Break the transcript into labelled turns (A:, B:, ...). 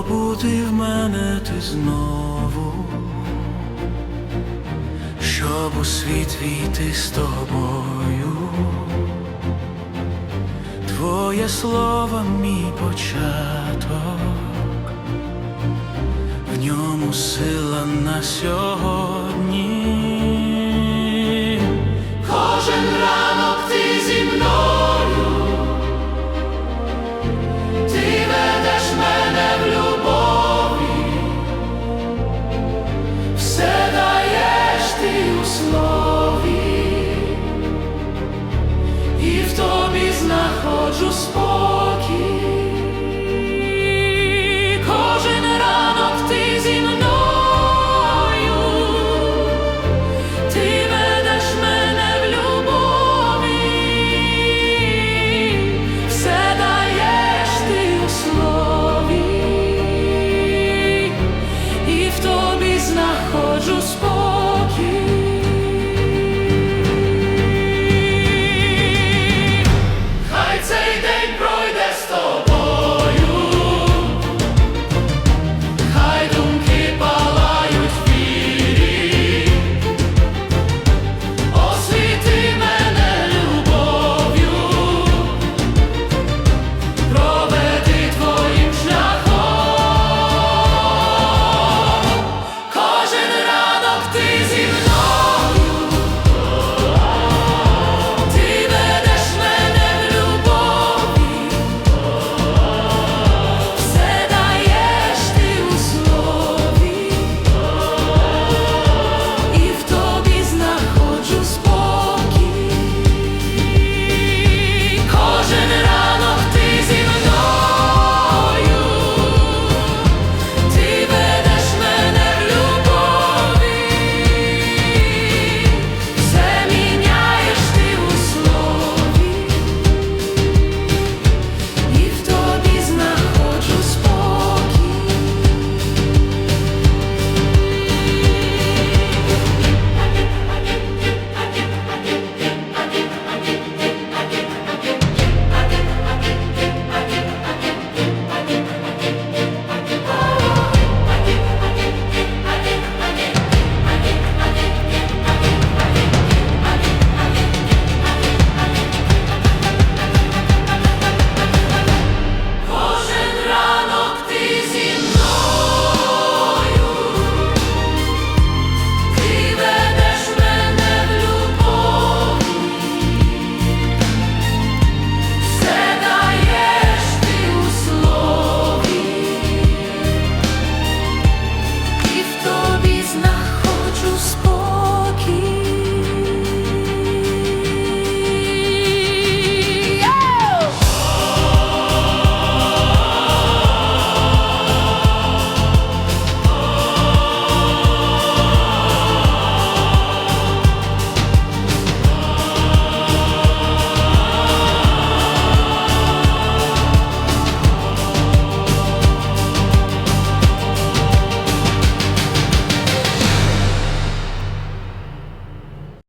A: збудив мене ти знову, щоб у світ війти з тобою. Твоє слово мій початок, в ньому сила на сьогодні. anjos